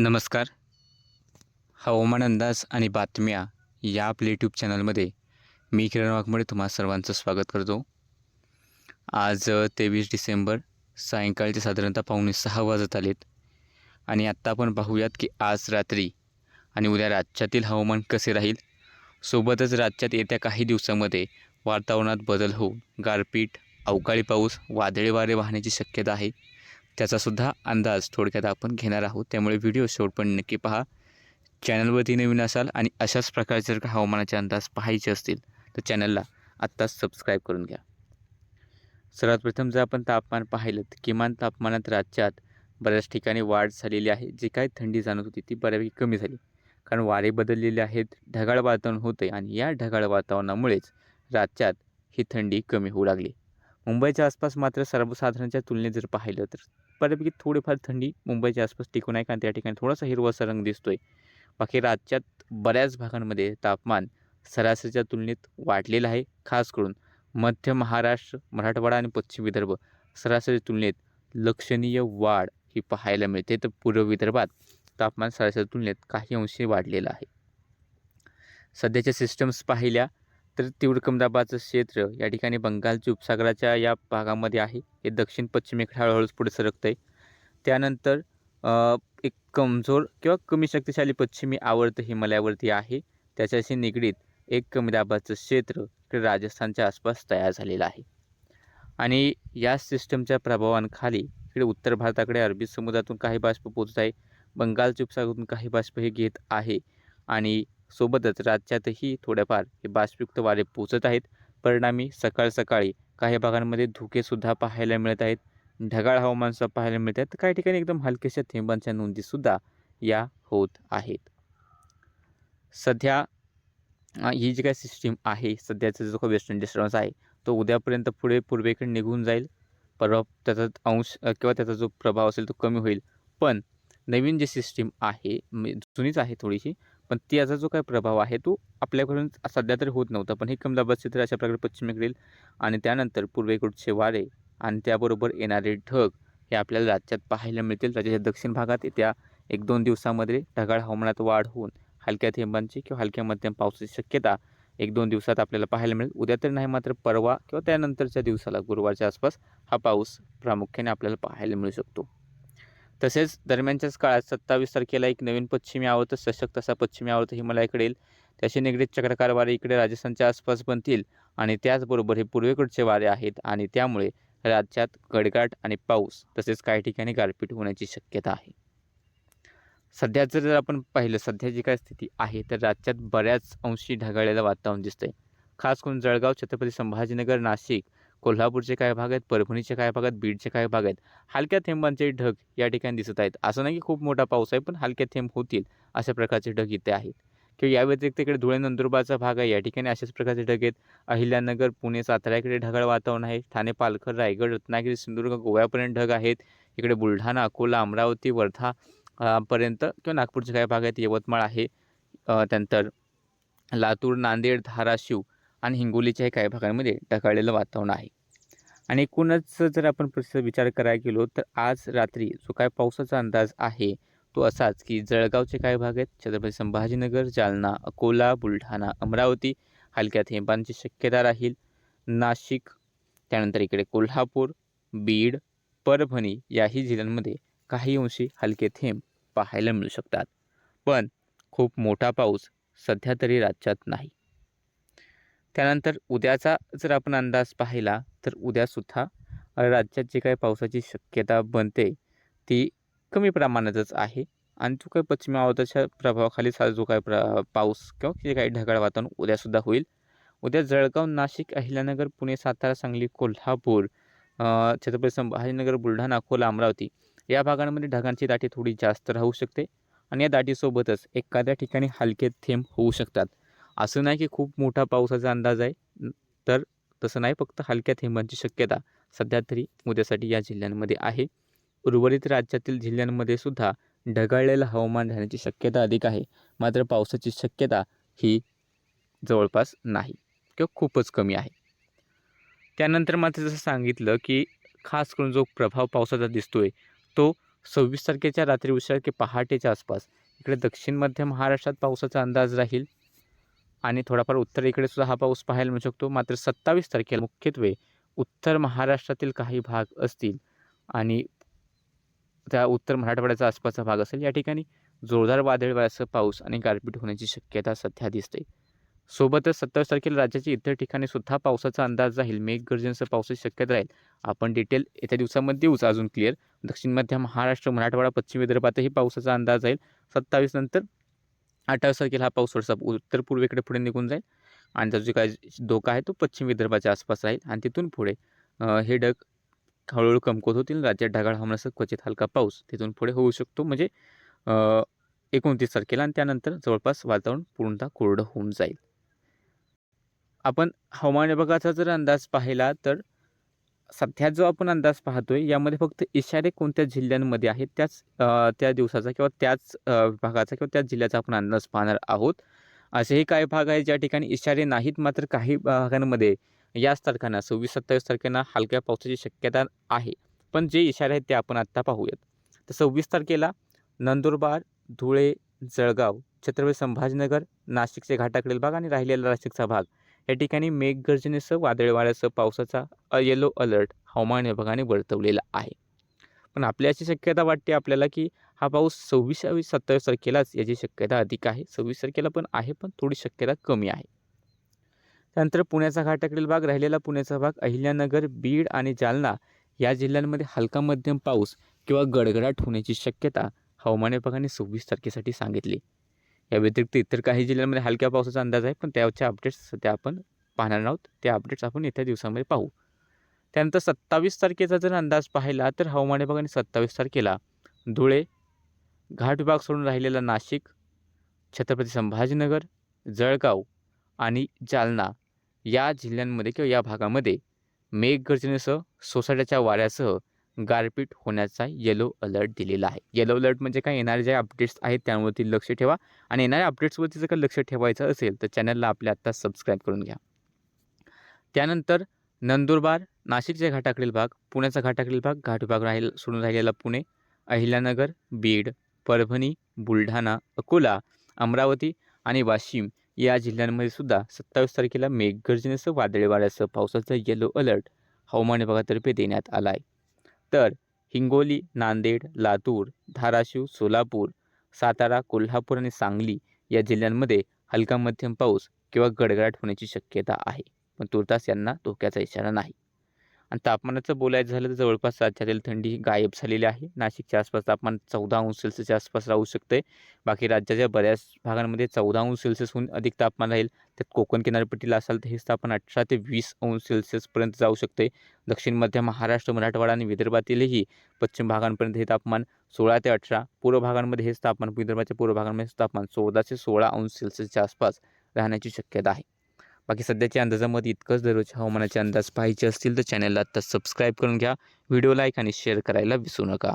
नमस्कार. हवामान अंदाज आणि बातम्या या आपल्या यूट्यूब चॅनलमध्ये मी किरण वाघमोडे तुम्हा सर्वांचं स्वागत करतो. आज तेवीस डिसेंबर सायंकाळचे साधारणतः पाहुणे सहा वाजत आलेत. आणि आत्ता आपण पाहूयात की आज रात्री आणि उद्या राज्यातील हवामान कसे राहील? सोबतच राज्यात येत्या काही दिवसामध्ये वातावरणात बदल होऊन गारपीट अवकाळी पाऊस वादळी वारे वाहण्याची शक्यता आहे. त्याचासुद्धा अंदाज थोडक्यात आपण घेणार आहोत. त्यामुळे व्हिडिओ शेवट पण नक्की पहा. चॅनलवरती नवीन असाल आणि अशाच प्रकारचे जर का हवामानाचे अंदाज पाहायचे असतील तर चॅनलला आत्ताच सबस्क्राईब करून घ्या. सर्वात प्रथम जर आपण तापमान पाहिलं तर किमान तापमानात राज्यात बऱ्याच ठिकाणी वाढ झालेली आहे. जी काय थंडी जाणवत होती ती बऱ्यापैकी कमी झाली. कारण वारे बदललेले आहेत ढगाळ वातावरण होते आणि या ढगाळ वातावरणामुळेच राज्यात ही थंडी कमी होऊ लागली. मुंबईच्या आसपास मात्र सर्वसाधारणच्या तुलनेत जर पाहिलं तर बऱ्यापैकी थोडीफार थंडी मुंबईच्या आसपास टिकून आहे. कारण त्या ठिकाणी थोडासा हिरवासा रंग दिसतोय. बाकी राज्यात बऱ्याच भागांमध्ये तापमान सरासरीच्या तुलनेत वाढलेलं आहे. खास करून मध्य महाराष्ट्र मराठवाडा आणि पश्चिम विदर्भ सरासरी तुलनेत लक्षणीय वाढ ही पाहायला मिळते. तर पूर्व विदर्भात तापमान सरासरी तुलनेत काही अंशी वाढलेलं आहे. सध्याच्या सिस्टम्स पाहिल्या तर तीव्र कमदाबाचं क्षेत्र या ठिकाणी बंगालच्या उपसागराच्या या भागामध्ये आहे. हे दक्षिण पश्चिमेकडे हळूहळूच पुढे सरकत आहे त्यानंतर एक कमजोर किंवा कमी शक्तिशाली पश्चिमी आवर्त हिमालयावरती आहे. त्याच्याशी निगडीत एक कमी दाबाचं क्षेत्र इकडे राजस्थानच्या आसपास तयार झालेलं आहे. आणि या सिस्टमच्या प्रभावांखाली इकडे उत्तर भारताकडे अरबी समुद्रातून काही बाष्प पोचत आहे. बंगालच्या उपसागरातून काही बाष्प हे घेत आहे. आणि सोबतच राज्यातही थोड्याफार हे बाष्पयुक्त वारे पोचत आहेत. परिणामी सकाळ सकाळी काही भागांमध्ये धुकेसुद्धा पाहायला मिळत आहेत. ढगाळ हवामानसुद्धा पाहायला मिळत आहेत. तर काही ठिकाणी एकदम हलक्याशा थेंबांच्या नोंदीसुद्धा या होत आहेत. सध्या ही जी काय सिस्टीम आहे सध्याचा जो काही वेस्टर्न डिस्टर्बन्स आहे तो उद्यापर्यंत पुढे पूर्वेकडे निघून जाईल. परवा त्याचा अंश किंवा त्याचा जो प्रभाव असेल तो कमी होईल. पण नवीन जी सिस्टीम आहे म्हणजे जुनीच आहे थोडीशी पण त्याचा जो काही प्रभाव आहे तो आपल्याकडून सध्या तरी होत नव्हता. पण हे कमी क्षेत्र अशा प्रकारे पश्चिमेकडील आणि त्यानंतर पूर्वेकडचे वारे आणि त्याबरोबर येणारे ढग हे आपल्याला राज्यात पाहायला मिळतील. राज्याच्या दक्षिण भागात येत्या एक दोन दिवसामध्ये ढगाळ हवामानात वाढ होऊन हलक्या थेंबांची किंवा हलक्या मध्यम पावसाची शक्यता एक दोन दिवसात आपल्याला पाहायला मिळेल. उद्या तर नाही मात्र परवा किंवा त्यानंतरच्या दिवसाला गुरुवारच्या आसपास हा पाऊस प्रामुख्याने आपल्याला पाहायला मिळू शकतो. तसेच दरम्यानच्याच काळात सत्तावीस तारखेला एक नवीन पश्चिमी आवर्त सशक्त असा पश्चिमी आवर्त हिमालयाकडे येईल. त्याशी निगडीत चक्रकार वारे इकडे राजस्थानच्या आसपास बनतील आणि त्याचबरोबर हे पूर्वेकडचे वारे आहेत आणि त्यामुळे राज्यात गडगाट आणि पाऊस तसेच काही ठिकाणी गारपीट होण्याची शक्यता आहे. सध्या जर आपण पाहिलं सध्या जी काय स्थिती आहे तर राज्यात बऱ्याच अंशी ढगाळलेलं वातावरण दिसतंय. खास करून जळगाव छत्रपती संभाजीनगर नाशिक कोल्हापूरचे काय भाग आहेत परभणीचे काय भाग आहेत बीडचे काय भाग आहेत हलक्या थेंबांचे ढग या ठिकाणी दिसत आहेत. असं नाही की खूप मोठा पाऊस आहे पण हलक्या थेंब होतील अशा प्रकारचे ढग इथे आहेत. किंवा या व्यतिरिक्त इकडे धुळे नंदुरबारचा भाग आहे या ठिकाणी अशाच प्रकारचे ढग आहेत. अहिल्यानगर पुणे साताऱ्याकडे ढगाळ वातावरण आहे. ठाणे पालघर रायगड रत्नागिरी सिंधुदुर्ग गोव्यापर्यंत ढग आहेत. इकडे बुलढाणा अकोला अमरावती वर्धा पर्यंत किंवा नागपूरचे काही भाग आहेत यवतमाळ आहे त्यानंतर लातूर नांदेड धाराशिव आणि हिंगोलीच्याही काही भागांमध्ये ढगाळलेलं वातावरण आहे. आणि एकूणच जर आपण प्रसिद्ध विचार करायला गेलो तर आज रात्री जो काय पावसाचा अंदाज आहे तो असाच की जळगावचे काही भाग आहेत छत्रपती संभाजीनगर जालना अकोला बुलढाणा अमरावती हलक्या थेंबांची शक्यता राहील. नाशिक त्यानंतर इकडे कोल्हापूर बीड परभणी याही जिल्ह्यांमध्ये काही अंशी हलके थेंब पाहायला मिळू शकतात. पण खूप मोठा पाऊस सध्या तरी राज्यात नाही. त्यानंतर उद्याचा जर आपण अंदाज पाहिला तर उद्यासुद्धा राज्यात जे काही पावसाची शक्यता बनते ती कमी प्रमाणातच आहे. आणि जो काही पश्चिम आवर्ताच्या प्रभावाखाली सा जो काही प्र पाऊस किंवा जे काही ढगाळ वातावरण उद्यासुद्धा होईल. उद्या जळगाव नाशिक अहिल्यानगर पुणे सातारा सांगली कोल्हापूर छत्रपती संभाजीनगर बुलढाणा अकोला अमरावती या भागांमध्ये ढगांची दाटी थोडी जास्त राहू शकते. आणि या दाटीसोबतच एखाद्या ठिकाणी हलके थेंब होऊ शकतात. असं नाही की खूप मोठा पावसाचा अंदाज आहे. तर तसं नाही फक्त हलक्या थेंबांची शक्यता सध्या तरी उद्यासाठी या जिल्ह्यांमध्ये आहे. उर्वरित राज्यातील जिल्ह्यांमध्ये सुद्धा ढगाळलेलं हवामान राहण्याची शक्यता अधिक आहे. मात्र पावसाची शक्यता ही जवळपास नाही किंवा खूपच कमी आहे. त्यानंतर मात्र जसं सांगितलं की खास करून जो प्रभाव पावसाचा दिसतो आहे तो सव्वीस तारखेच्या रात्री उशिरा की पहाटेच्या आसपास. इकडे दक्षिण मध्य महाराष्ट्रात पावसाचा अंदाज राहील. आणि थोडाफार उत्तरेकडे सुद्धा हा पाऊस पाहायला मिळू शकतो. मात्र सत्तावीस तारखेला मुख्यत्वे उत्तर महाराष्ट्रातील काही भाग असतील आणि त्या उत्तर मराठवाड्याचा आसपासचा भाग असेल या ठिकाणी जोरदार वादळ वाऱ्यासह पाऊस आणि गारपीट होण्याची शक्यता सध्या दिसते. सोबतच सत्तावीस तारखेला राज्याच्या इतर ठिकाणी सुद्धा पावसाचा अंदाज राहील मेघगर्जनेसह पावसाची शक्यता राहील. आपण डिटेल येत्या दिवसामध्ये देऊच अजून क्लिअर दक्षिण मध्य महाराष्ट्र मराठवाडा पश्चिम विदर्भातही पावसाचा अंदाज राहील सत्तावीस नंतर अठ्ठावीस तारखेला हा पाऊस थोडासा उत्तर पूर्वेकडे पुढे निघून जाईल. आणि त्याचा जो काय धोका आहे तो पश्चिम विदर्भाच्या आसपास राहील आणि तिथून पुढे हे ढग हळूहळू कमकुवत होतील. राज्यात ढगाळ हवामानासह क्वचित हलका पाऊस तिथून पुढे होऊ शकतो. म्हणजे एकोणतीस तारखेला आणि त्यानंतर जवळपास वातावरण पूर्णतः कोरडं होऊन जाईल. आपण हवामान विभागाचा जर अंदाज पाहिला तर सध्या जो आपण अंदाज पाहतोय यामध्ये फक्त इशारे कोणत्या जिल्ह्यांमध्ये आहेत? त्याच त्या दिवसाचा किंवा त्याच विभागाचा किंवा त्याच जिल्ह्याचा आपण अंदाज पाहणार आहोत. असेही काही भाग आहेत ज्या ठिकाणी इशारे नाहीत मात्र काही भागांमध्ये याच तारखांना सव्वीस सत्तावीस तारखेला हलक्या पावसाची शक्यता आहे. पण जे इशारे आहेत ते आपण आत्ता पाहूयात. तर सव्वीस तारखेला नंदुरबार धुळे जळगाव छत्रपती संभाजीनगर नाशिकचे घाटाकडील भाग आणि राहिलेला नाशिकचा भाग. या ठिकाणी मेघगर्जनेसह वादळ वाऱ्यासह पावसाचा येलो अलर्ट हवामान विभागाने वर्तवलेला आहे. पण आपली अशी शक्यता वाटते आपल्याला की हा पाऊस सव्वीसावी सत्तावीस तारखेलाच याची शक्यता अधिक आहे. सव्वीस तारखेला पण आहे पण थोडी शक्यता कमी आहे. त्यानंतर पुण्याचा घाटाकडील भाग राहिलेला पुण्याचा भाग अहिल्यानगर बीड आणि जालना या जिल्ह्यांमध्ये हलका मध्यम पाऊस किंवा गडगडाट होण्याची शक्यता हवामान विभागाने सव्वीस तारखेसाठी सांगितली. या व्यतिरिक्त इतर काही जिल्ह्यांमध्ये हलक्या पावसाचा अंदाज आहे पण त्याचे अपडेट्स सध्या आपण पाहणार आहोत. त्या अपडेट्स आपण येत्या दिवसामध्ये पाहू. त्यानंतर सत्तावीस तारखेचा जर अंदाज पाहिला तर हवामान विभागाने सत्तावीस तारखेला धुळे घाट विभाग सोडून राहिलेला नाशिक छत्रपती संभाजीनगर जळगाव आणि जालना या जिल्ह्यांमध्ये किंवा या भागामध्ये मेघगर्जनेसह सोसाट्याच्या वाऱ्यासह गारपीट होण्याचा येलो अलर्ट दिलेला आहे. येलो अलर्ट म्हणजे काय? येणारे जे अपडेट्स आहेत त्यावरती लक्ष ठेवा आणि येणाऱ्या अपडेट्सवरती जर का लक्ष ठेवायचं असेल तर चॅनलला आपल्या आत्ता सबस्क्राईब करून घ्या. त्यानंतर नंदुरबार नाशिकच्या घाटाकडील भाग पुण्याचा घाटाकडील भाग घाट विभाग राहील सोडून राहिलेला पुणे अहिल्यानगर बीड परभणी बुलढाणा अकोला अमरावती आणि वाशिम या जिल्ह्यांमध्ये सुद्धा सत्तावीस तारखेला मेघगर्जनेसह वादळी वाऱ्यासह पावसाचा येलो अलर्ट हवामान विभागातर्फे देण्यात आला आहे. तर हिंगोली नांदेड लातूर धाराशिव सोलापूर सातारा कोल्हापूर आणि सांगली या जिल्ह्यांमध्ये हलका मध्यम पाऊस किंवा गडगडाट होण्याची शक्यता आहे. पण तुर्तास यांना धोक्याचा इशारा नाही. आणि तापमानाचं बोलायचं झालं तर जवळपास राज्यातील थंडी गायब झालेली आहे. नाशिकच्या आसपास तापमान चौदा अंश सेल्सिअसच्या आसपास राहू शकते. बाकी राज्याच्या बऱ्याच भागांमध्ये चौदा अंश सेल्सिअसहून अधिक तापमान राहील. त्यात कोकण किनारपट्टीला असाल तर हेच तापमान अठरा ते वीस अंश सेल्सिअसपर्यंत जाऊ शकते. दक्षिण मध्य महाराष्ट्र मराठवाडा आणि विदर्भातीलही पश्चिम भागांपर्यंत हे तापमान सोळा ते अठरा पूर्व भागांमध्ये हेच तापमान विदर्भाच्या पूर्व भागांमध्ये तापमान चौदा ते सोळा अंश सेल्सिअसच्या आसपास राहण्याची शक्यता आहे. बाकी सध्याच्या अंदाजामध्ये इतकंच दररोज हवामानाचे अंदाज पाहायचे असतील तर चॅनलला आत्ता सबस्क्राईब करून घ्या. व्हिडिओ लाईक आणि शेअर करायला विसरू नका.